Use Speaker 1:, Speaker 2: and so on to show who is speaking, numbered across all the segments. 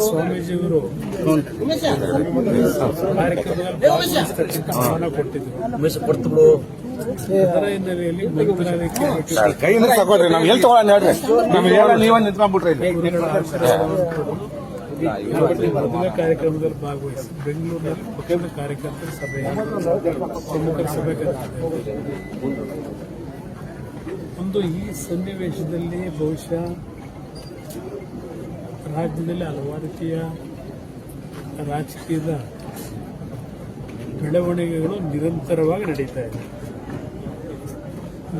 Speaker 1: ಸ್ವಾಮೀಜಿಯವರು ಕೊಟ್ಟಿದ್ರು ಅದರ ಹಿನ್ನೆಲೆಯಲ್ಲಿ ಮಂತ್ರಾಲಯಕ್ಕೆ ಭೇಟಿ
Speaker 2: ಕೈಯಿಂದ ತಗೊಳ್ರಿ ನಾವ್ ಎಲ್ಲಿ ತಗೊಳ್ಳೋಣ ಹೇಳ್ರಿ. ನಮ್ಗೆ ಹೇಳ ನೀವ ನಿಂತ್ಕೊಂಡ್ಬಿಟ್ರಿ ಇಲ್ಲಿ.
Speaker 1: ಮೊದಲ ಕಾರ್ಯಕ್ರಮದಲ್ಲಿ ಭಾಗವಹಿಸಿ ಬೆಂಗಳೂರಿನಲ್ಲಿ ಪಕ್ಷದ ಕಾರ್ಯಕರ್ತರ ಸಭೆ ಪ್ರಮುಖರ ಸಭೆ ಒಂದು ಈ ಸನ್ನಿವೇಶದಲ್ಲಿ ಬಹುಶಃ ರಾಜ್ಯದಲ್ಲಿ ಹಲವಾರು ರೀತಿಯ ರಾಜಕೀಯದ ಬೆಳವಣಿಗೆಗಳು ನಿರಂತರವಾಗಿ ನಡೀತಾ ಇದೆ.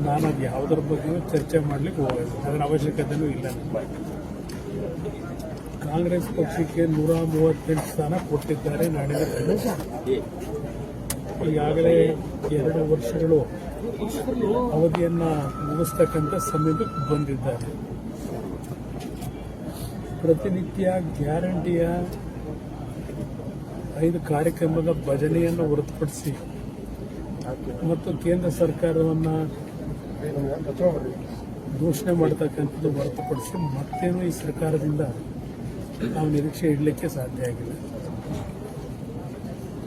Speaker 1: ನಾನು ಅದು ಯಾವುದರ ಬಗ್ಗೆಯೂ ಚರ್ಚೆ ಮಾಡಲಿಕ್ಕೆ ಹೋಗಲ್ಲ. ಅದರ ಅವಶ್ಯಕತೆಯೂ ಇಲ್ಲ ಕಾಂಗ್ರೆಸ್ ಪಕ್ಷಕ್ಕೆ ನೂರ ಮೂವತ್ತೆಂಟು ಸ್ಥಾನ ಕೊಟ್ಟಿದ್ದಾರೆ ನಾಡಿನ. ಈಗಾಗಲೇ ಎರಡು ವರ್ಷಗಳು ಅವಧಿಯನ್ನು ಮುಗಿಸ್ತಕ್ಕಂಥ ಸಮಯಕ್ಕೆ ಬಂದಿದ್ದಾರೆ. ಪ್ರತಿನಿತ್ಯ ಗ್ಯಾರಂಟಿಯ ಐದು ಕಾರ್ಯಕ್ರಮದ ಭಜನೆಯನ್ನು ಹೊರತುಪಡಿಸಿ ಮತ್ತು ಕೇಂದ್ರ ಸರ್ಕಾರವನ್ನ ಘೋಷಣೆ ಮಾಡತಕ್ಕಂಥದ್ದು ಹೊರತುಪಡಿಸಿ ಮತ್ತೇನು ಈ ಸರ್ಕಾರದಿಂದ ನಾವು ನಿರೀಕ್ಷೆ ಇಡಲಿಕ್ಕೆ ಸಾಧ್ಯ ಆಗಿಲ್ಲ.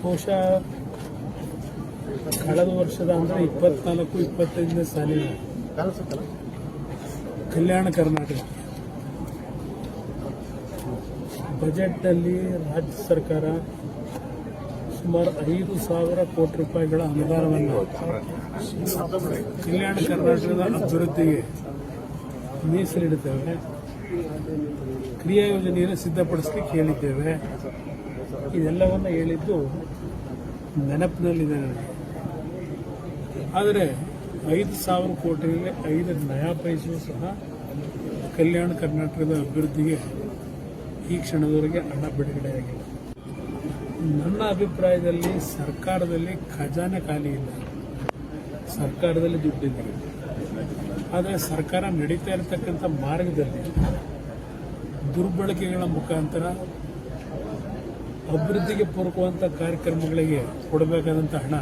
Speaker 1: ಬಹುಶಃ ಕಳೆದ ವರ್ಷದ ಅಂದರೆ ಇಪ್ಪತ್ನಾಲ್ಕು ಇಪ್ಪತ್ತೈದನೇ ಸಾಲಿನ ಕಲ್ಯಾಣ ಕರ್ನಾಟಕ. ಬಜೆಟ್ನಲ್ಲಿ ರಾಜ್ಯ ಸರ್ಕಾರ ಸುಮಾರು ಐದು ಸಾವಿರ ಕೋಟಿ ರೂಪಾಯಿಗಳ ಅನುದಾನವನ್ನು ಕಲ್ಯಾಣ ಕರ್ನಾಟಕದ ಅಭಿವೃದ್ಧಿಗೆ ಮೀಸಲಿಡುತ್ತೇವೆ. ಕ್ರಿಯಾ ಯೋಜನೆಯನ್ನು ಸಿದ್ಧಪಡಿಸಲಿಕ್ಕೆ ಹೇಳಿದ್ದೇವೆ. ಇದೆಲ್ಲವನ್ನು ಹೇಳಿದ್ದು ನೆನಪಿನಲ್ಲಿದೆ ನನಗೆ. ಆದರೆ ಐದು ಸಾವಿರ ಕೋಟಿಯಲ್ಲಿ ಐದು ನಯಾ ಸಹ ಕಲ್ಯಾಣ ಕರ್ನಾಟಕದ ಅಭಿವೃದ್ಧಿಗೆ ಈ ಕ್ಷಣದವರೆಗೆ ಹಣ ಬಿಡುಗಡೆಯಾಗಿಲ್ಲ ನನ್ನ ಅಭಿಪ್ರಾಯದಲ್ಲಿ ಸರ್ಕಾರದಲ್ಲಿ ಖಜಾನೆ ಖಾಲಿ ಇಲ್ಲ. ಸರ್ಕಾರದಲ್ಲಿ ದುಡ್ಡಿದೆ ಆದರೆ ಸರ್ಕಾರ ನಡೀತಾ ಇರತಕ್ಕಂಥ ಮಾರ್ಗದಲ್ಲಿ ದುರ್ಬಳಕೆಗಳ ಮುಖಾಂತರ ಅಭಿವೃದ್ಧಿಗೆ ಪೂರಕವಂತ ಕಾರ್ಯಕ್ರಮಗಳಿಗೆ ಕೊಡಬೇಕಾದಂಥ ಹಣ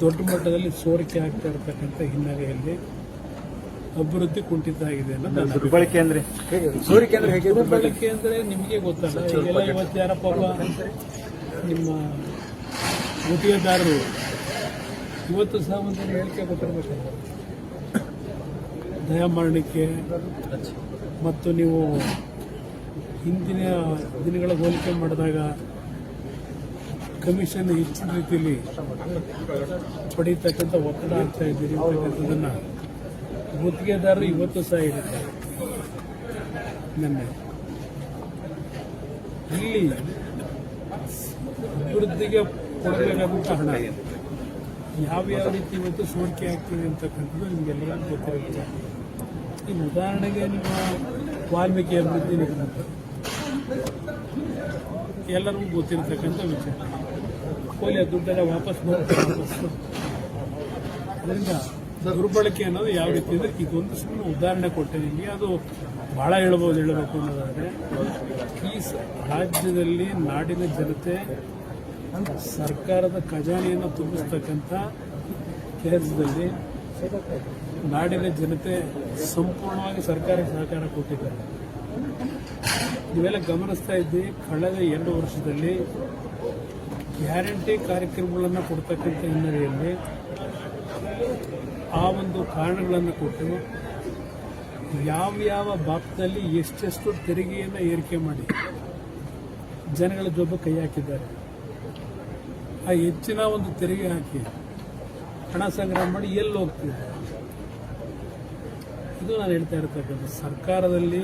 Speaker 1: ದೊಡ್ಡ ಮಟ್ಟದಲ್ಲಿ ಸೋರಿಕೆ ಆಗ್ತಾ ಇರತಕ್ಕಂಥ ಹಿನ್ನೆಲೆಯಲ್ಲಿ ಅಭಿವೃದ್ಧಿ ಕುಂಠಿತ ಆಗಿದೆ.
Speaker 2: ದುರ್ಬಳಕೆ ಅಂದ್ರೆ
Speaker 1: ದುರ್ಬಳಕೆ? ಅಂದ್ರೆ ನಿಮಗೆ ಗೊತ್ತಲ್ಲ ಈಗೆಲ್ಲ ಇವತ್ತು ಯಾರಪ್ಪ ನಿಮ್ಮ ಗುತ್ತಿಗೆದಾರರು ಇವತ್ತು ಸಹ ಒಂದು ಹೇಳಿಕೆ ಗೊತ್ತಿರಬೇಕಲ್ಲ ದಯಾಮರಣಕ್ಕೆ ಮತ್ತು ನೀವು ಹಿಂದಿನ ದಿನಗಳ ಹೋಲಿಕೆ ಮಾಡಿದಾಗ ಕಮಿಷನ್ ಹೆಚ್ಚಿನ ರೀತಿಯಲ್ಲಿ ಪಡೀತಕ್ಕಂಥ ಒತ್ತಡ ಆಗ್ತಾ ಇದ್ದೀರಿ ಅಂತಕ್ಕಂಥದ್ದನ್ನ ಗುತ್ತಿಗೆದಾರರು ಇವತ್ತು ಸಹ ಹೇಳಿದ್ದಾರೆ ನಿನ್ನೆ. ಇಲ್ಲಿ ಅಭಿವೃದ್ಧಿಗೆ ಕೊಡಬೇಕಾದಂಥ ಹಣ. ಯಾವ ಯಾವ ರೀತಿ ಇವತ್ತು ಸೋರಿಕೆ ಆಗ್ತಿದೆ ಅಂತಕ್ಕಂಥದ್ದು ನಿಮಗೆಲ್ಲರಿಗೂ ಗೊತ್ತಿರುತ್ತೆ. ಈ ಉದಾಹರಣೆಗೆ ನಿಮ್ಮ ವಾಲ್ಮೀಕಿ ಅಭಿವೃದ್ಧಿ ನಿಗಮ ಎಲ್ಲರಿಗೂ ಗೊತ್ತಿರತಕ್ಕಂಥ ವಿಚಾರ. ಕೊಹ್ಲಿ ಆ ದುಡ್ಡೆಲ್ಲ ವಾಪಸ್ ಬರ್ತಾರೆ ವಾಪಸ್. ಅದರಿಂದ ದುರ್ಬಳಕೆ ಅನ್ನೋದು ಯಾವ ರೀತಿ ಇದೆ ಇದೊಂದು ಸುಮ್ಮನೆ ಉದಾಹರಣೆ ಕೊಟ್ಟೆ ನಿಮಗೆ. ಅದು ಬಹಳ ಹೇಳ್ಬೋದು, ಹೇಳಬೇಕು ಅನ್ನೋದಾದ್ರೆ, ಈ ರಾಜ್ಯದಲ್ಲಿ ನಾಡಿನ ಜನತೆ ಸರ್ಕಾರದ ಖಜಾನೆಯನ್ನು ತುಂಬಿಸ್ತಕ್ಕಂಥ ಕೆಲಸದಲ್ಲಿ ನಾಡಿನ ಜನತೆ ಸಂಪೂರ್ಣವಾಗಿ ಸರ್ಕಾರಕ್ಕೆ ಸಹಕಾರ ಕೊಟ್ಟಿದ್ದಾರೆ. ನೀವೆಲ್ಲ ಗಮನಿಸ್ತಾ ಇದ್ದೀವಿ ಕಳೆದ ಎರಡು ವರ್ಷದಲ್ಲಿ ಗ್ಯಾರಂಟಿ ಕಾರ್ಯಕ್ರಮಗಳನ್ನು ಕೊಡ್ತಕ್ಕಂಥ ಹಿನ್ನೆಲೆಯಲ್ಲಿ ಆ ಒಂದು ಕಾರಣಗಳನ್ನು ಕೊಟ್ಟು ಯಾವ ಯಾವ ಭಾಗದಲ್ಲಿ ಎಷ್ಟೆಷ್ಟು ತೆರಿಗೆಯನ್ನು ಏರಿಕೆ ಮಾಡಿ ಜನಗಳ ಜೊಬ್ಬ ಕೈ ಹಾಕಿದ್ದಾರೆ. ಆ ಹೆಚ್ಚಿನ ಒಂದು ತೆರಿಗೆ ಹಾಕಿ ಹಣ ಸಂಗ್ರಹ ಮಾಡಿ ಎಲ್ಲಿ ಹೋಗ್ತಿದೆ ಇದು ನಾನು ಹೇಳ್ತಾ ಇರ್ತಕ್ಕಂಥ ಸರ್ಕಾರದಲ್ಲಿ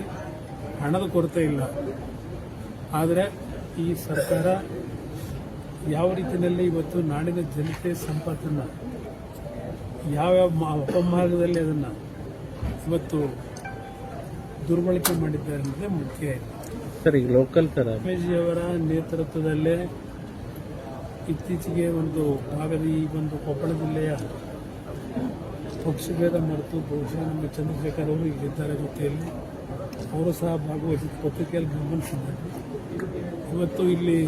Speaker 1: ಹಣದ ಕೊರತೆ ಇಲ್ಲ. ಆದರೆ ಈ ಸರ್ಕಾರ ಯಾವ ರೀತಿಯಲ್ಲಿ ಇವತ್ತು ನಾಡಿನ ಜನತೆ ಸಂಪತ್ತನ್ನು ಯಾವ್ಯಾವ ಅಪಮಾರ್ಗದಲ್ಲಿ ಅದನ್ನು ಇವತ್ತು ದುರ್ಬಳಕೆ ಮಾಡಿದ್ದಾರೆ ಅನ್ನೋದೇ ಮುಖ್ಯ.
Speaker 3: ಸರ್ ಈಗ ಲೋಕಲ್ ಸರ್
Speaker 1: ಅವರ ನೇತೃತ್ವದಲ್ಲೇ ಇತ್ತೀಚೆಗೆ ಒಂದು ಭಾಗದ ಈ ಒಂದು ಕೊಪ್ಪಳ ಜಿಲ್ಲೆಯ ಪಕ್ಷಭೇದ ಮರೆತು ಬಹುಶಃ ನಮ್ಮ ಚಂದ್ರಶೇಖರ್ ಅವರು ಇಲ್ಲಿದ್ದಾರೆ ಜೊತೆಯಲ್ಲಿ. ಅವರು ಸಹ ಭಾಗವಹಿಸಿದ ಪತ್ರಿಕೆಯಲ್ಲಿ ಗಮನಿಸಿದ್ದಾರೆ. ಇವತ್ತು ಇಲ್ಲಿ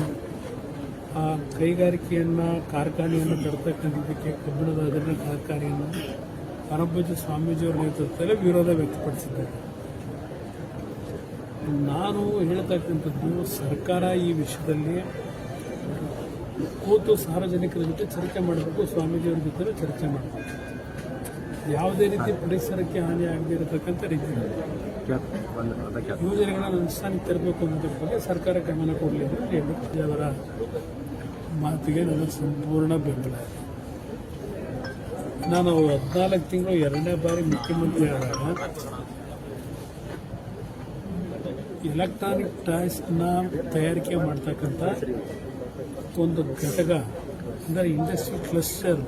Speaker 1: ಆ ಕೈಗಾರಿಕೆಯನ್ನು, ಕಾರ್ಖಾನೆಯನ್ನು ತರತಕ್ಕಂಥದ್ದಕ್ಕೆ ಕಬ್ಬಿಣದ ಅದನ್ನು ಕಾರ್ಖಾನೆಯನ್ನು ಪರಭಜ ಸ್ವಾಮೀಜಿಯವರ ನೇತೃತ್ವದಲ್ಲಿ ವಿರೋಧ ವ್ಯಕ್ತಪಡಿಸಿದ್ದಾರೆ. ನಾನು ಹೇಳ್ತಕ್ಕಂಥದ್ದು, ಸರ್ಕಾರ ಈ ವಿಷಯದಲ್ಲಿ ಕೂತು ಸಾರ್ವಜನಿಕರ ಜೊತೆ ಚರ್ಚೆ ಮಾಡಬೇಕು, ಸ್ವಾಮೀಜಿಯವ್ರ ಜೊತೆ ಚರ್ಚೆ ಮಾಡಬೇಕು. ಯಾವುದೇ ರೀತಿ ಪರಿಸರಕ್ಕೆ ಹಾನಿ ಆಗದೇ ಇರತಕ್ಕಂಥ ರೀತಿ. ಯೋಜನೆಗಳನ್ನು ಅನುಷ್ಠಾನಕ್ಕೆ ತರಬೇಕು ಅನ್ನೋದ್ರ ಬಗ್ಗೆ ಸರ್ಕಾರ ಗಮನ ಕೊಡಲಿ ಅಂತ ಹೇಳಿ ಅವರ ಮಾತಿಗೆ ನನ್ನ ಸಂಪೂರ್ಣ ಬೆಂಬಲ. ನಾನು ಹದಿನಾಲ್ಕು ತಿಂಗಳು ಎರಡನೇ ಬಾರಿ ಮುಖ್ಯಮಂತ್ರಿ ಆದಾಗ ಎಲೆಕ್ಟ್ರಾನಿಕ್ ಟಾಯ್ಸ್ನ ತಯಾರಿಕೆ ಮಾಡ್ತಕ್ಕಂಥ ಒಂದು ಘಟಕ ಅಂದರೆ ಇಂಡಸ್ಟ್ರಿ ಕ್ಲಸ್ಟರ್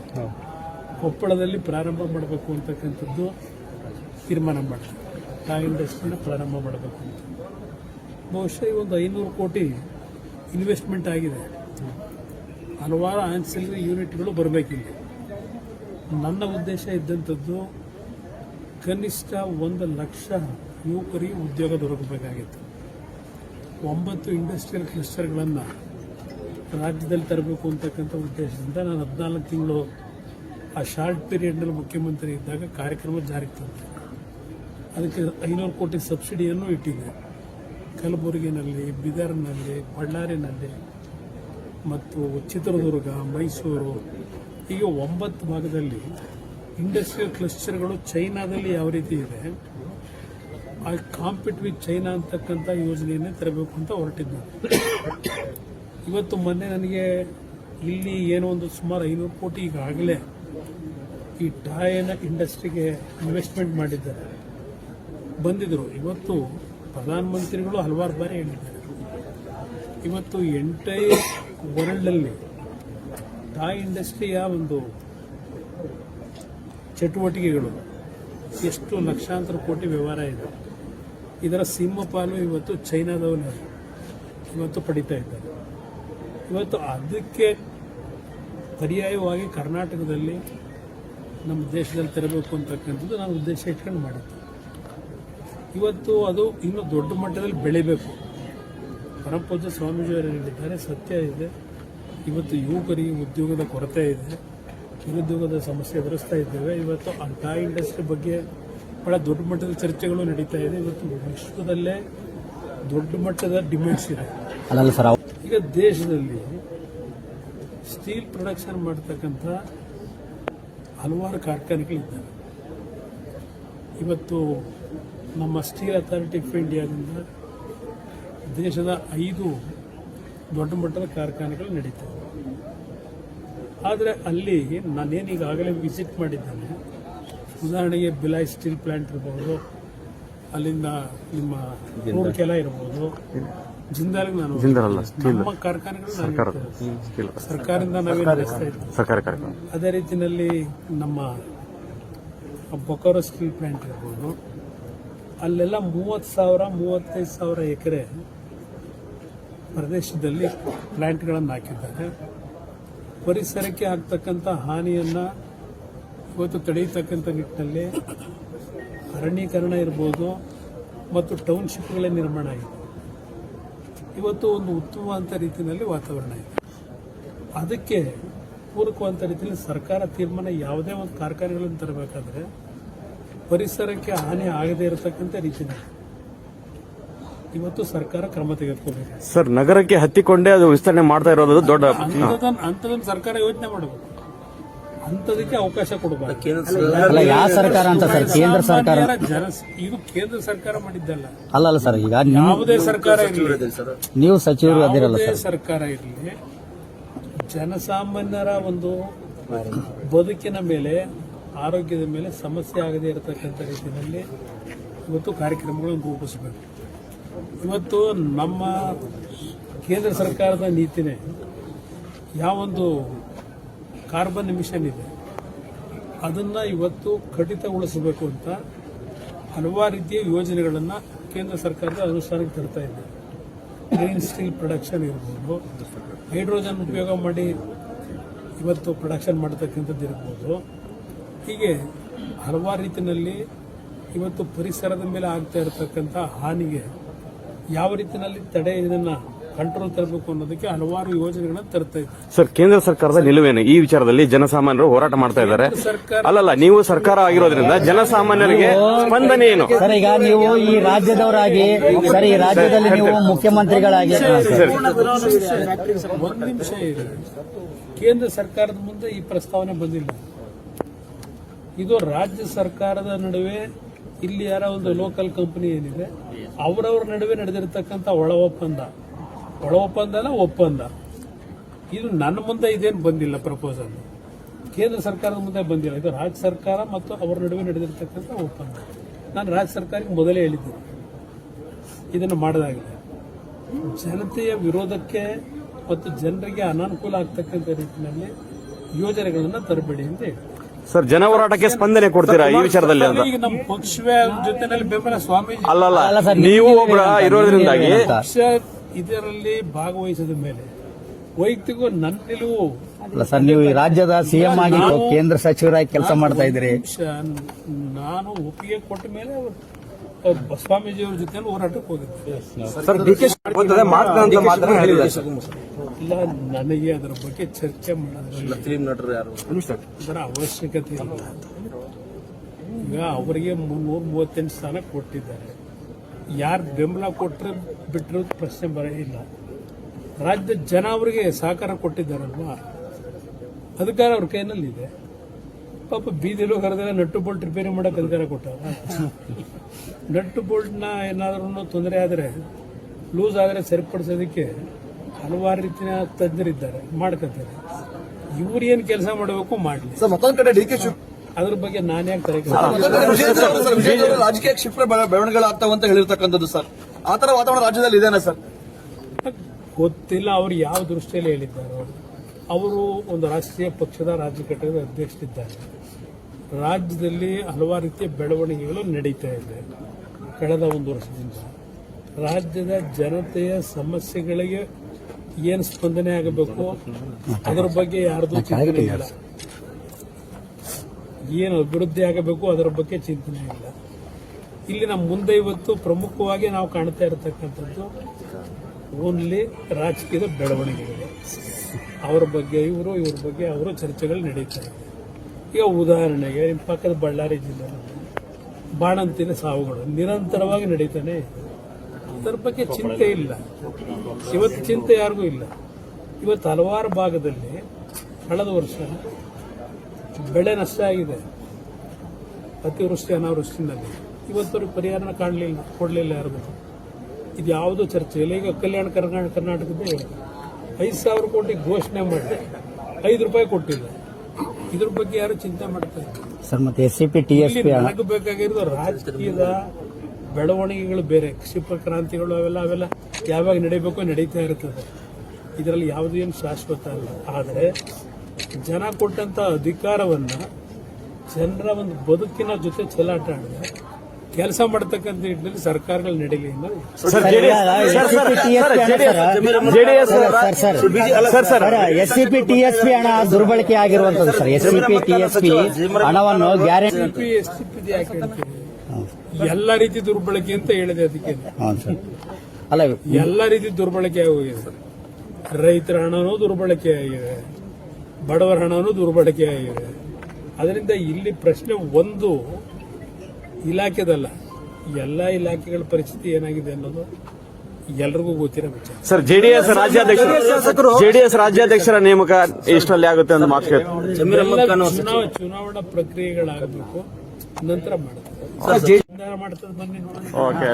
Speaker 1: ಕೊಪ್ಪಳದಲ್ಲಿ ಪ್ರಾರಂಭ ಮಾಡಬೇಕು ಅಂತಕ್ಕಂಥದ್ದು ತೀರ್ಮಾನ ಮಾಡಿದೆ ಟಾಯ್ ಇಂಡಸ್ಟ್ರಿನ ಪ್ರಾರಂಭ ಮಾಡಬೇಕು ಅಂತ. ಬಹುಶಃ ಈ ಒಂದು ಐನೂರು ಕೋಟಿ ಇನ್ವೆಸ್ಟ್ಮೆಂಟ್ ಆಗಿದೆ. ಹಲವಾರು ಆನ್ಸಿಲರಿ ಯೂನಿಟ್ಗಳು ಬರಬೇಕಿಲ್ಲ. ನನ್ನ ಉದ್ದೇಶ ಇದ್ದಂಥದ್ದು ಕನಿಷ್ಠ ಒಂದು ಲಕ್ಷ ಯುವಕರಿಗೆ ಉದ್ಯೋಗ ದೊರಕಬೇಕಾಗಿತ್ತು. ಒಂಬತ್ತು ಇಂಡಸ್ಟ್ರಿಯಲ್ ಕ್ಲಸ್ಟರ್ಗಳನ್ನು ರಾಜ್ಯದಲ್ಲಿ ತರಬೇಕು ಅಂತಕ್ಕಂಥ ಉದ್ದೇಶದಿಂದ ನಾನು ಹದಿನಾಲ್ಕು ತಿಂಗಳು ಆ ಶಾರ್ಟ್ ಪೀರಿಯಡ್ನಲ್ಲಿ ಮುಖ್ಯಮಂತ್ರಿ ಇದ್ದಾಗ ಕಾರ್ಯಕ್ರಮ ಜಾರಿಗೆ ತಂದೆ. ಅದಕ್ಕೆ ಐನೂರು ಕೋಟಿ ಸಬ್ಸಿಡಿಯನ್ನು ಇಟ್ಟಿದೆ. ಕಲಬುರಗಿನಲ್ಲಿ, ಬೀದರ್ನಲ್ಲಿ, ಬಳ್ಳಾರಿನಲ್ಲಿ ಮತ್ತು ಚಿತ್ರದುರ್ಗ, ಮೈಸೂರು ಈಗ ಒಂಬತ್ತು ಭಾಗದಲ್ಲಿ ಇಂಡಸ್ಟ್ರಿಯಲ್ ಕ್ಲಸ್ಟರ್ಗಳು ಚೈನಾದಲ್ಲಿ ಯಾವ ರೀತಿ ಇದೆ, ಆ ಕಾಂಪಿಟ್ ವಿತ್ ಚೈನಾ ಅಂತಕ್ಕಂಥ ಯೋಜನೆಯನ್ನೇ ತರಬೇಕು ಅಂತ ಹೊರಟಿದ್ದೆ. ಇವತ್ತು ಮೊನ್ನೆ ನನಗೆ ಇಲ್ಲಿ ಏನೋ ಒಂದು ಸುಮಾರು ಐನೂರು ಕೋಟಿ ಈಗಾಗಲೇ ಈ ಟಾಯನ ಇಂಡಸ್ಟ್ರಿಗೆ ಇನ್ವೆಸ್ಟ್ಮೆಂಟ್ ಮಾಡಿದ್ದಾರೆ. ಬಂದಿದ್ರು. ಇವತ್ತು ಪ್ರಧಾನಮಂತ್ರಿಗಳು ಹಲವಾರು ಬಾರಿ ಹೇಳಿದ್ದಾರೆ. ಇವತ್ತು ಎಂಟೈರ್ ವರ್ಲ್ಡಲ್ಲಿ ಟಾಯ್ ಇಂಡಸ್ಟ್ರಿಯ ಒಂದು ಚಟುವಟಿಕೆಗಳು ಎಷ್ಟು ಲಕ್ಷಾಂತರ ಕೋಟಿ ವ್ಯವಹಾರ ಇದೆ. ಇದರ ಸಿಂಹಪಾಲು ಇವತ್ತು ಚೈನಾದವನ್ನ ಇವತ್ತು ಪಡಿತಾ ಇದ್ದಾರೆ. ಇವತ್ತು ಅದಕ್ಕೆ ಪರ್ಯಾಯವಾಗಿ ಕರ್ನಾಟಕದಲ್ಲಿ ನಮ್ಮ ದೇಶದಲ್ಲಿ ತರಬೇಕು ಅಂತಕ್ಕಂಥದ್ದು ನಾನು ಉದ್ದೇಶ ಇಟ್ಕೊಂಡು ಮಾಡಿದ್ದೆ ಇವತ್ತು ಅದು ಇನ್ನೂ ದೊಡ್ಡ ಮಟ್ಟದಲ್ಲಿ ಬೆಳಿಬೇಕು. ಪರಮಪೂಜ್ಯ ಸ್ವಾಮೀಜಿಯವರು ಹೇಳಿದ್ದಾರೆ ಸತ್ಯ ಇದೆ. ಇವತ್ತು ಯುವಕರಿಗೆ ಉದ್ಯೋಗದ ಕೊರತೆ ಇದೆ. ನಿರುದ್ಯೋಗದ ಸಮಸ್ಯೆ ಎದುರಿಸ್ತಾ ಇದ್ದೇವೆ. ಇವತ್ತು ಆ ಟಾಯ್ ಇಂಡಸ್ಟ್ರಿ ಬಗ್ಗೆ ಬಹಳ ದೊಡ್ಡ ಮಟ್ಟದ ಚರ್ಚೆಗಳು ನಡೀತಾ ಇದೆ. ಇವತ್ತು ವಿಶ್ವದಲ್ಲೇ ದೊಡ್ಡ ಮಟ್ಟದ ಡಿಮ್ಯಾಂಡ್ಸ್ ಇದೆ. ಈಗ ದೇಶದಲ್ಲಿ ಸ್ಟೀಲ್ ಪ್ರೊಡಕ್ಷನ್ ಮಾಡ್ತಕ್ಕಂಥ ಹಲವಾರು ಕಾರ್ಖಾನೆಗಳಿದ್ದಾವೆ. ಇವತ್ತು ನಮ್ಮ ಸ್ಟೀಲ್ ಅಥಾರಿಟಿ ಆಫ್ ಇಂಡಿಯಾದಿಂದ ದೇಶದ ಐದು ದೊಡ್ಡ ಮಟ್ಟದ ಕಾರ್ಖಾನೆಗಳು ನಡೀತವೆ. ಆದರೆ ಅಲ್ಲಿ ನಾನೇನು ಈಗಾಗಲೇ ವಿಸಿಟ್ ಮಾಡಿದ್ದೇನೆ ಉದಾಹರಣೆಗೆ ಬಿಲಾಯ್ ಸ್ಟೀಲ್ ಪ್ಲಾಂಟ್ ಇರ್ಬೋದು ಅಲ್ಲಿಂದ ನಿಮ್ಮ ರೂರ್ಕೆಲ ಇರ್ಬೋದು. ಜಿಂದಾಲ್ ನಾನು ನಮ್ಮ ಕಾರ್ಖಾನೆಗಳು. ಸರ್ಕಾರದಿಂದ ಅದೇ ರೀತಿಯಲ್ಲಿ ನಮ್ಮ ಬೊಕಾರೋ ಸ್ಟೀಲ್ ಪ್ಲಾಂಟ್ ಇರ್ಬೋದು. ಅಲ್ಲೆಲ್ಲ ಮೂವತ್ತು ಸಾವಿರ, ಮೂವತ್ತೈದು ಸಾವಿರ ಎಕರೆ ಪ್ರದೇಶದಲ್ಲಿ ಪ್ಲ್ಯಾಂಟ್ಗಳನ್ನು ಹಾಕಿದ್ದಾರೆ. ಪರಿಸರಕ್ಕೆ ಆಗ್ತಕ್ಕಂಥ ಹಾನಿಯನ್ನು ಇವತ್ತು ತಡೆಯತಕ್ಕಂಥ ನಿಟ್ಟಿನಲ್ಲಿ ಅರಣ್ಯೀಕರಣ ಇರ್ಬೋದು ಮತ್ತು ಟೌನ್ಶಿಪ್ಗಳೇ ನಿರ್ಮಾಣ ಆಗಿದೆ. ಇವತ್ತು ಒಂದು ಉತ್ತಮವಾದ ರೀತಿಯಲ್ಲಿ ವಾತಾವರಣ ಇದೆ. ಅದಕ್ಕೆ ಪೂರಕವಾದಂಥ ರೀತಿಯಲ್ಲಿ ಸರ್ಕಾರ ತೀರ್ಮಾನ ಯಾವುದೇ ಒಂದು ಕಾರ್ಖಾನೆಗಳನ್ನು ತರಬೇಕಾದ್ರೆ ಪರಿಸರಕ್ಕೆ ಹಾನಿ ಆಗದೇ ಇರತಕ್ಕಂಥ ರೀತಿಯಲ್ಲಿ. ಇವತ್ತು ಸರ್ಕಾರ ಕ್ರಮ ತೆಗೆದುಕೋಬೇಕು.
Speaker 2: ಸರ್ ನಗರಕ್ಕೆ ಹತ್ತಿಕೊಂಡೇ ಅದು ವಿಸ್ತರಣೆ ಮಾಡ್ತಾ ಇರೋದು ದೊಡ್ಡ
Speaker 1: ಅಂತದನ್ನ ಸರ್ಕಾರ ಯೋಚನೆ ಮಾಡಬೇಕು. ಅಂತದಕ್ಕೆ ಅವಕಾಶ ಕೊಡಬಾರ್ದು.
Speaker 3: ಅಲ್ಲ ಯಾವ ಸರ್ಕಾರ ಅಂತ ಸರ್? ಕೇಂದ್ರ ಸರ್ಕಾರ
Speaker 1: ಜನ ಇದು ಕೇಂದ್ರ ಸರ್ಕಾರ ಮಾಡಿದ್ದಲ್ಲ.
Speaker 3: ಅಲ್ಲ ಸರ್ ಈಗ ನೀವು
Speaker 1: ಯಾವುದೇ ಸರ್ಕಾರ ಇರಲಿ.
Speaker 3: ನೀವು ಸಚಿವರು ಅದಿರಲ್ಲ
Speaker 1: ಯಾವುದೇ
Speaker 3: ಸರ್.
Speaker 1: ಸರ್ಕಾರ ಇರಲಿ ಜನಸಾಮಾನ್ಯರ ಒಂದು ಬದುಕಿನ ಮೇಲೆ ಆರೋಗ್ಯದ ಮೇಲೆ ಸಮಸ್ಯೆ ಆಗದೇ ಇರತಕ್ಕಂಥ ರೀತಿಯಲ್ಲಿ ಇವತ್ತು ಕಾರ್ಯಕ್ರಮಗಳನ್ನು ರೂಪಿಸಬೇಕು. ಇವತ್ತು ನಮ್ಮ ಕೇಂದ್ರ ಸರ್ಕಾರದ ನೀತಿನೇ ಯಾವೊಂದು ಕಾರ್ಬನ್ ಮಿಷನ್ ಇದೆ, ಅದನ್ನು ಇವತ್ತು ಕಡಿತಗೊಳಿಸಬೇಕು ಅಂತ ಹಲವಾರು ರೀತಿಯ ಯೋಜನೆಗಳನ್ನು ಕೇಂದ್ರ ಸರ್ಕಾರದ ಅನುಷ್ಠಾನಕ್ಕೆ ತರ್ತಾ ಇದೆ. ಗ್ರೀನ್ ಸ್ಟೀಲ್ ಪ್ರೊಡಕ್ಷನ್ ಇರ್ಬೋದು ಹೈಡ್ರೋಜನ್ ಉಪಯೋಗ ಮಾಡಿ ಇವತ್ತು ಪ್ರೊಡಕ್ಷನ್ ಮಾಡತಕ್ಕಂಥದ್ದು ಇರ್ಬೋದು ಹೀಗೆ ಹಲವಾರು ರೀತಿಯಲ್ಲಿ ಇವತ್ತು ಪರಿಸರದ ಮೇಲೆ ಆಗ್ತಾ ಇರತಕ್ಕಂಥ ಹಾನಿಗೆ ಯಾವ ರೀತಿಯಲ್ಲಿ ತಡೆ ಇದನ್ನು ಕಂಟ್ರೋಲ್ ತರಬೇಕು ಅನ್ನೋದಕ್ಕೆ ಹಲವಾರು ಯೋಜನೆಗಳನ್ನ ತರ್ತಾ ಇದ್ದಾರೆ.
Speaker 4: ಸರ್ ಕೇಂದ್ರ ಸರ್ಕಾರದ ನಿಲುವೇನು? ಈ ವಿಚಾರದಲ್ಲಿ ಜನಸಾಮಾನ್ಯರು ಹೋರಾಟ ಮಾಡ್ತಾ ಇದ್ದಾರೆ. ಅಲ್ಲಲ್ಲ ನೀವು ಸರ್ಕಾರ ಆಗಿರೋದ್ರಿಂದ ಜನಸಾಮಾನ್ಯರಿಗೆ ಸ್ಪಂದನೆ ಏನು?
Speaker 3: ಸರ್ ಈಗ ನೀವು ಈ ರಾಜ್ಯದವರಾಗಿ ಸರ್ ಈ ರಾಜ್ಯದಲ್ಲಿ ನೀವು ಮುಖ್ಯಮಂತ್ರಿಗಳಾಗಿ.
Speaker 1: ಒಂದು ನಿಮಿಷ ಇದೆ ಕೇಂದ್ರ ಸರ್ಕಾರದ ಮುಂದೆ ಈ ಪ್ರಸ್ತಾವನೆ ಬಂದಿಲ್ಲ. ಇದು ರಾಜ್ಯ ಸರ್ಕಾರದ ನಡುವೆ ಇಲ್ಲಿ ಯಾರ ಒಂದು ಲೋಕಲ್ ಕಂಪನಿ ಏನಿದೆ, ಅವರವ್ರ ನಡುವೆ ನಡೆದಿರತಕ್ಕಂತ ಒಳ ಒಪ್ಪಂದ ಒಳ ಒಪ್ಪಂದ. ಅಲ್ಲ ಒಪ್ಪಂದ ಇದು ನನ್ನ ಮುಂದೆ ಇದೇನು ಬಂದಿಲ್ಲ ಪ್ರಪೋಸಲ್ ಕೇಂದ್ರ ಸರ್ಕಾರದ ಮುಂದೆ ಬಂದಿಲ್ಲ. ಇದು ರಾಜ್ಯ ಸರ್ಕಾರ ಮತ್ತು ಅವರ ನಡುವೆ ನಡೆದಿರತಕ್ಕಂಥ ಒಪ್ಪಂದ. ನಾನು ರಾಜ್ಯ ಸರ್ಕಾರಕ್ಕೆ ಮೊದಲೇ ಹೇಳಿದ್ದೀನಿ ಇದನ್ನು ಮಾಡಲಾಗಿದೆ ಜನತೆಯ ವಿರೋಧಕ್ಕೆ ಮತ್ತು ಜನರಿಗೆ ಅನಾನುಕೂಲ ಆಗ್ತಕ್ಕಂಥ ರೀತಿಯಲ್ಲಿ ಯೋಜನೆಗಳನ್ನು ತರಬೇಡಿ ಅಂತ ಹೇಳಿ
Speaker 4: ಸರ್ ಜನ ಹೋರಾಟಕ್ಕೆ ಸ್ಪಂದನೆ ಕೊಡ್ತೀರಾ ಈ ವಿಚಾರದಲ್ಲಿ ಅಂತ?
Speaker 1: ಈಗ ನಮ್ಮ ಪಕ್ಷವೇ ಜೊತೆನಲ್ಲಿ ಬೆಂಬಲ ಸ್ವಾಮೀಜಿ
Speaker 4: ಅಲ್ಲಲ್ಲ
Speaker 3: ಅಲ್ಲ ಸರ್,
Speaker 4: ನೀವು
Speaker 3: ಒಬ್ಬರ
Speaker 4: ಒಬ್ರ
Speaker 3: ಹೇಳಿ-
Speaker 4: ಇರೋದ್ರಿಂದಾಗಿ
Speaker 3: ನೀವು ಅಂತ.
Speaker 1: ಪಕ್ಷ ಇದರಲ್ಲಿ ಭಾಗವಹಿಸಿದ ಮೇಲೆ ವೈಯಕ್ತಿಕ ನನ್ನ ನಿಲುವು
Speaker 3: ಅಲ್ಲ ಸರ್ ನೀವು ಈ ರಾಜ್ಯದ ಸಿಎಂ ಆಗಿ ಕೇಂದ್ರ ಸಚಿವರಾಗಿ ಕೆಲಸ ಮಾಡ್ತಾ ಇದ್ದೀರಿ.
Speaker 1: ನಿಮಿಷ ನಾನು ಒಪ್ಪಿಗೆ ಕೊಟ್ಟ ಮೇಲೆ ಅವ್ರು- ಸ್ವಾಮೀಜಿ ಅವ್ರ ಜೊತೆ ಹೋರಾಟಕ್ಕೆ ಹೋಗಿದ್ದೆ.
Speaker 2: ಸರ್ ಡಿ ಕೆ ಮಾಡ್ತಾನೆ ಅಂತ ಮಾತ್ರ ಹೇಳಿದ್ದಾರೆ ಸರ್.
Speaker 1: ಇಲ್ಲ ನನಗೆ ಅದರ ಬಗ್ಗೆ ಚರ್ಚೆ ಮಾಡೋದ್ರಲ್ಲಿ
Speaker 2: ಫಿಲ್ಮ್ ನಟರು ಯಾರು?
Speaker 1: ಅದರ ಅವಶ್ಯಕತೆ ಇಲ್ಲ ಈಗ ಅವರಿಗೆ ಮುನ್ನೂರ ಮೂವತ್ತೆಂಟು ಸ್ಥಾನ ಕೊಟ್ಟಿದ್ದಾರೆ. ಯಾರು ಬೆಂಬಲ ಕೊಟ್ಟರೆ ಬಿಟ್ಟಿರೋದು ಪ್ರಶ್ನೆ ಬರ ಇಲ್ಲ. ರಾಜ್ಯದ ಜನ ಅವರಿಗೆ ಸಹಕಾರ ಕೊಟ್ಟಿದ್ದಾರಲ್ವಾ? ಅಧಿಕಾರ ಅವ್ರ ಕೈನಲ್ಲಿದೆ ಪಾಪ ಬೀದಿಲು ಕರೆದ್ರೆ ನಟ್ಟು ಬೋಲ್ಟ್ ರಿಪೇರಿ ಮಾಡೋಕೆ ಅಧಿಕಾರ ಕೊಟ್ಟಾರ ನಟ್ಟು ಬೋಲ್ಟ್ನ ಏನಾದ್ರೂ ತೊಂದರೆ ಆದರೆ ಲೂಸ್ ಆದರೆ ಸರಿಪಡಿಸೋದಕ್ಕೆ ಹಲವಾರು ರೀತಿಯ ತಜ್ಞರಿದ್ದಾರೆ ಮಾಡ್ಕೊತಾರೆ ಇವ್ರು ಏನು ಕೆಲಸ ಮಾಡಬೇಕು ಮಾಡಲಿ.
Speaker 5: ಸರ್ ಮತ್ತೊಂದ್ ಕಡೆ ಡಿ ಕೆ
Speaker 1: ಅದ್ರ ಬಗ್ಗೆ ನಾನು ಯಾಕೆ ತಲೆ
Speaker 5: ರಾಜಕೀಯ ಕ್ಷಿಪ್ರ ಬೆಳವಣಿಗೆಗಳು ಬೆಳವಣಿಗೆಗಳಾಗ್ತಾವ ಅಂತ ಹೇಳಿರ್ತಕ್ಕಂಥದ್ದು ಸರ್. ಆ ತರ ವಾತಾವರಣ ರಾಜ್ಯದಲ್ಲಿ ಇದೇನಾ ಸರ್?
Speaker 1: ಗೊತ್ತಿಲ್ಲ ಅವ್ರು ಯಾವ ದೃಷ್ಟಿಯಲ್ಲಿ ಹೇಳಿದ್ದಾರೆ. ಅವರು ಒಂದು ರಾಷ್ಟ್ರೀಯ ಪಕ್ಷದ ರಾಜ್ಯ ಘಟಕದ ಅಧ್ಯಕ್ಷರಿದ್ದಾರೆ. ರಾಜ್ಯದಲ್ಲಿ ಹಲವಾರು ರೀತಿಯ ಬೆಳವಣಿಗೆಗಳು ನಡೀತಾ ಇದೆ ಕಳೆದ ಒಂದು ವರ್ಷದಿಂದ. ರಾಜ್ಯದ ಜನತೆಯ ಸಮಸ್ಯೆಗಳಿಗೆ ಏನು ಸ್ಪಂದನೆ ಆಗಬೇಕು? ಅದರ ಬಗ್ಗೆ ಯಾರ್ದು ಚಿಂತನೆ ಇಲ್ಲ. ಏನು ಅಭಿವೃದ್ಧಿ ಆಗಬೇಕು ಅದರ ಬಗ್ಗೆ ಚಿಂತನೆ ಇಲ್ಲ. ಇಲ್ಲಿ ನಮ್ಮ ಮುಂದೆ ಇವತ್ತು ಪ್ರಮುಖವಾಗಿ ನಾವು ಕಾಣ್ತಾ ಇರತಕ್ಕಂಥದ್ದು ಓನ್ಲಿ ರಾಜಕೀಯದ ಬೆಳವಣಿಗೆಗಳು. ಅವರ ಬಗ್ಗೆ ಇವರು ಇವ್ರ ಬಗ್ಗೆ ಅವರು ಚರ್ಚೆಗಳು ನಡೀತಾರೆ ಇದೆ. ಈಗ ಉದಾಹರಣೆಗೆ ನಿಮ್ಮ ಪಕ್ಕದ ಬಳ್ಳಾರಿ ಜಿಲ್ಲೆ ಬಾಣಂತಿನ ಸಾವುಗಳು ನಿರಂತರವಾಗಿ ನಡೀತಾನೆ ಇದೆ. ಅದರ ಬಗ್ಗೆ ಚಿಂತೆ ಇಲ್ಲ. ಇವತ್ತು ಚಿಂತೆ ಯಾರಿಗೂ ಇಲ್ಲ. ಇವತ್ತು ಹಲವಾರು ಭಾಗದಲ್ಲಿ ಕಳೆದ ವರ್ಷ ಬೆಳೆ ನಷ್ಟ ಆಗಿದೆ. ಅತಿವೃಷ್ಟಿ ಅನಾವೃಷ್ಟಿನಲ್ಲಿ. ಇವತ್ತವರೆಗೆ ಪರಿಹಾರನ ಕಾಣಲಿಲ್ಲ ಕೊಡಲಿಲ್ಲ ಯಾರಿಗೂ. ಇದು ಯಾವುದೂ ಚರ್ಚೆ. ಇಲ್ಲ ಈಗ ಕಲ್ಯಾಣ ಕರ್ನಾಟಕ ಕರ್ನಾಟಕದ್ದು ಐದು ಸಾವಿರ ಕೋಟಿ ಘೋಷಣೆ ಮಾಡಿ ಐದು ರೂಪಾಯಿ ಕೊಟ್ಟಿಲ್ಲ ಇದ್ರ ಬಗ್ಗೆ ಯಾರು ಚಿಂತೆ ಮಾಡ್ತಾರೆ
Speaker 3: ಸರ್ ಮತ್ತೆ S C P T S P
Speaker 1: ಬೇಕಾಗಿರೋದು ರಾಜಕೀಯದ ಬೆಳವಣಿಗೆಗಳು ಬೇರೆ ಕ್ಷಿಪ್ರ ಕ್ರಾಂತಿಗಳು ಅವೆಲ್ಲ ಅವೆಲ್ಲ ಯಾವಾಗ ನಡೀಬೇಕೋ ನಡೀತಾ ಇರ್ತದೆ ಇದರಲ್ಲಿ ಯಾವುದೂ ಏನು ಶಾಶ್ವತ ಅಲ್ಲ ಆದರೆ ಜನ ಕೊಟ್ಟಂಥ ಅಧಿಕಾರವನ್ನು ಜನರ ಒಂದು ಬದುಕಿನ ಜೊತೆ ಚೆಲ್ಲಾಟ ಆಡಿದ್ರೆ ಕೆಲಸ ಮಾಡತಕ್ಕಂಥ ನಿಟ್ಟಿನಲ್ಲಿ ಸರ್ಕಾರಗಳು ನಡೀಲಿ ಅನ್ನೋದು
Speaker 4: sir
Speaker 3: sir sir
Speaker 4: sir sir
Speaker 3: sir S C P T S P ಹಣ ದುರ್ಬಳಕೆ ಆಗಿರುವಂತದ್ದು sir S C P T S P ಹಣವನ್ನು ಗ್ಯಾರಂಟಿ
Speaker 1: ಎಸ್ ಟಿ ಪಿ ಯಾಕೆ ಹೇಳ್ತೀರಿ ಎಲ್ಲ ರೀತಿ ದುರ್ಬಳಕೆ ಅಂತ ಹೇಳಿದೆ ಅದಕ್ಕೆ.
Speaker 3: ಸರ್. ಅಲ್ಲ
Speaker 1: ಎಲ್ಲ ರೀತಿ ದುರ್ಬಳಕೆ ಆಗೋಗಿದೆ ರೈತರ ಹಣನೂ ದುರ್ಬಳಕೆ ಆಗಿದೆ. ಬಡವರ ಹಣನೂ ದುರ್ಬಳಕೆ ಆಗಿದೆ. ಅದರಿಂದ ಇಲ್ಲಿ ಪ್ರಶ್ನೆ ಒಂದು ಇಲಾಖೆದಲ್ಲ ಎಲ್ಲ ಇಲಾಖೆಗಳ ಪರಿಸ್ಥಿತಿ ಏನಾಗಿದೆ ಅನ್ನೋದು ಎಲ್ರಿಗೂ ಗೊತ್ತಿರೋ ವಿಚಾರ.
Speaker 4: ಸರ್ ಜೆಡಿಎಸ್ ರಾಜ್ಯಾಧ್ಯಕ್ಷ ಜೆಡಿಎಸ್ ರಾಜ್ಯಾಧ್ಯಕ್ಷರ ನೇಮಕ ಎಷ್ಟರಲ್ಲಿ ಆಗುತ್ತೆ ಅಂತ ಮಾತು
Speaker 1: ಚುನಾವಣಾ ಪ್ರಕ್ರಿಯೆಗಳಾಗಬೇಕು ನಂತರ ಮಾಡ್ತಾರೆ
Speaker 4: ഓക്കെ.